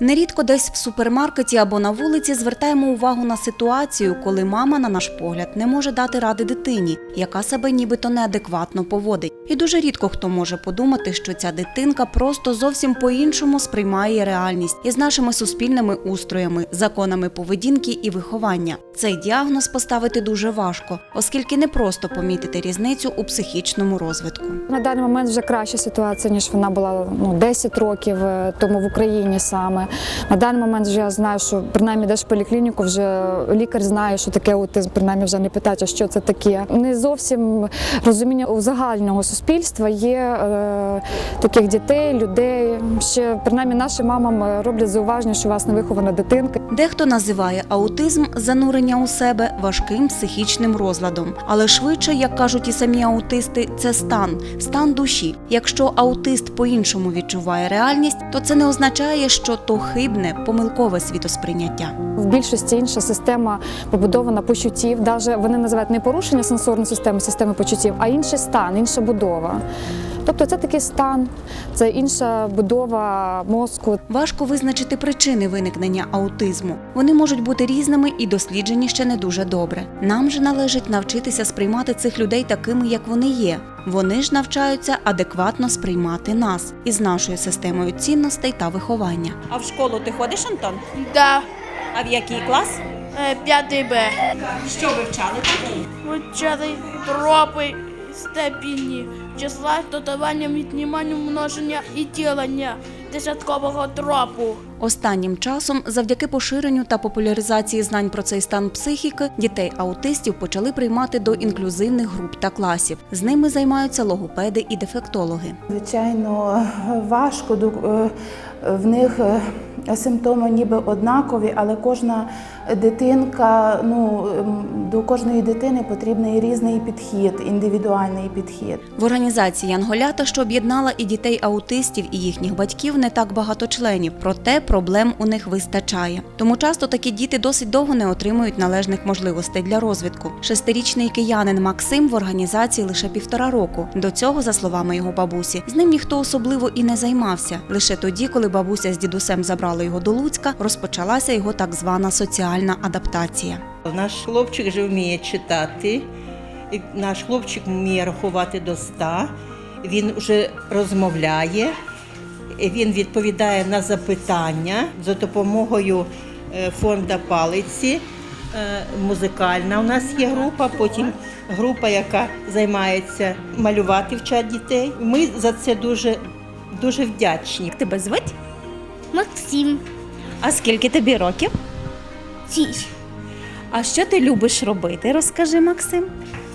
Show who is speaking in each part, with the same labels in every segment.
Speaker 1: Нерідко десь в супермаркеті або на вулиці звертаємо увагу на ситуацію, коли мама, на наш погляд, не може дати ради дитині, яка себе нібито неадекватно поводить. І дуже рідко хто може подумати, що ця дитинка просто зовсім по-іншому сприймає реальність із нашими суспільними устроями, законами поведінки і виховання. Цей діагноз поставити дуже важко, оскільки не просто помітити різницю у психічному розвитку.
Speaker 2: На даний момент вже краща ситуація, ніж вона була ну, 10 років е, тому в Україні саме. На даний момент вже я знаю, що принаймні йдеш в поліклініку, вже лікар знає, що таке аутизм, принаймні вже не питається, що це таке. Не зовсім розуміння у загального суспільства є е, таких дітей, людей. Ще принаймні нашим мамам е, роблять зауваження, що у вас невихована дитинка.
Speaker 1: Дехто називає аутизм занурення у себе важким психічним розладом, але швидше, як кажуть і самі аутисти, це стан, стан душі. Якщо аутист по-іншому відчуває реальність, то це не означає, що то хибне, помилкове світосприйняття.
Speaker 2: В більшості інша система побудована почуттів. Даже вони називають не порушення сенсорної системи, системи почуттів, а інший стан, інша будова. Тобто це такий стан, це інша будова мозку.
Speaker 1: Важко визначити причини виникнення аутизму. Вони можуть бути різними і досліджені ще не дуже добре. Нам же належить навчитися сприймати цих людей такими, як вони є. Вони ж навчаються адекватно сприймати нас із нашою системою цінностей та виховання. А в школу ти ходиш, Антон?
Speaker 3: Да,
Speaker 1: А в який клас?
Speaker 3: е, п'ятий Б.
Speaker 1: Що вивчали?
Speaker 3: Вивчали тропи степені числа з додаванням віднімання множення і ділення десяткового тропу.
Speaker 1: Останнім часом, завдяки поширенню та популяризації знань про цей стан психіки, дітей-аутистів почали приймати до інклюзивних груп та класів. З ними займаються логопеди і дефектологи.
Speaker 4: Звичайно, важко е, в них е, симптоми ніби однакові, але кожна дитинка, ну ем, до кожної дитини потрібний різний підхід, індивідуальний підхід.
Speaker 1: В організації Янголята, що об'єднала і дітей-аутистів, і їхніх батьків, не так багато членів, проте проблем у них вистачає. Тому часто такі діти досить довго не отримують належних можливостей для розвитку. Шестирічний киянин Максим в організації лише півтора року. До цього, за словами його бабусі, з ним ніхто особливо і не займався. Лише тоді, коли бабуся з дідусем забрали його до Луцька, розпочалася його так звана соціальна адаптація.
Speaker 5: Наш хлопчик вже вміє читати, наш хлопчик вміє рахувати до ста, він вже розмовляє, він відповідає на запитання за допомогою е, фонда палиці. Е, Музикальна у нас є група, потім група, яка займається малювати вчать дітей. Ми за це дуже, дуже вдячні.
Speaker 1: Тебе звуть?
Speaker 6: Максим.
Speaker 1: А скільки тобі років?
Speaker 6: Січ.
Speaker 1: А що ти любиш робити? Розкажи, Максим.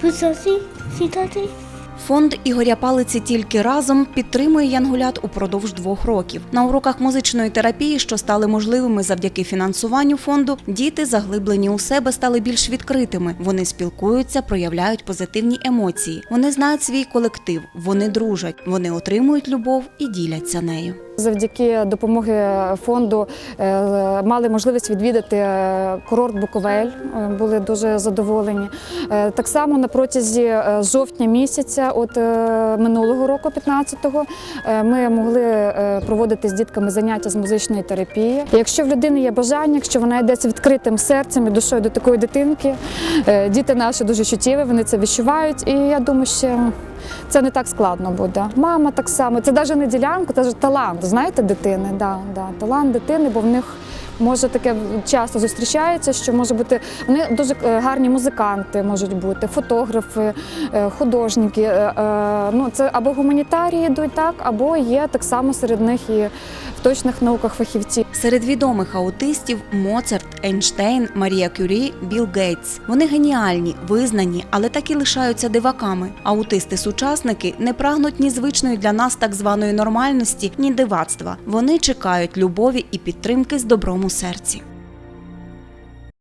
Speaker 6: Писати, сідати.
Speaker 1: Фонд Ігоря Палиці тільки разом підтримує янгулят упродовж двох років. На уроках музичної терапії, що стали можливими завдяки фінансуванню фонду, діти, заглиблені у себе, стали більш відкритими. Вони спілкуються, проявляють позитивні емоції. Вони знають свій колектив, вони дружать, вони отримують любов і діляться нею.
Speaker 2: Завдяки допомоги фонду е, мали можливість відвідати е, курорт Буковель, е, були дуже задоволені. Так само на протязі жовтня місяця, от минулого року, 15-го, е, ми могли проводити з дітками заняття з музичної терапії. Якщо в людини є бажання, якщо вона йде з відкритим серцем і душою до такої дитинки, діти наші дуже чуттєві, вони це відчувають. І я думаю, що це не так складно буде. Мама так само. Це навіть не ділянка, це талант, знаєте, дитини. Да, да, талант дитини, бо в них може таке часто зустрічається, що може бути вони дуже е, гарні музиканти, можуть бути, фотографи, е, художники. Е, Ну це або гуманітарії йдуть так, або є так само серед них і точних науках фахівці.
Speaker 1: Серед відомих аутистів Моцарт, Ейнштейн, Марія Кюрі, Білл Гейтс. Вони геніальні, визнані, але так і лишаються диваками. Аутисти-сучасники не прагнуть ні звичної для нас так званої нормальності, ні дивацтва. Вони чекають любові і підтримки з добром у серці.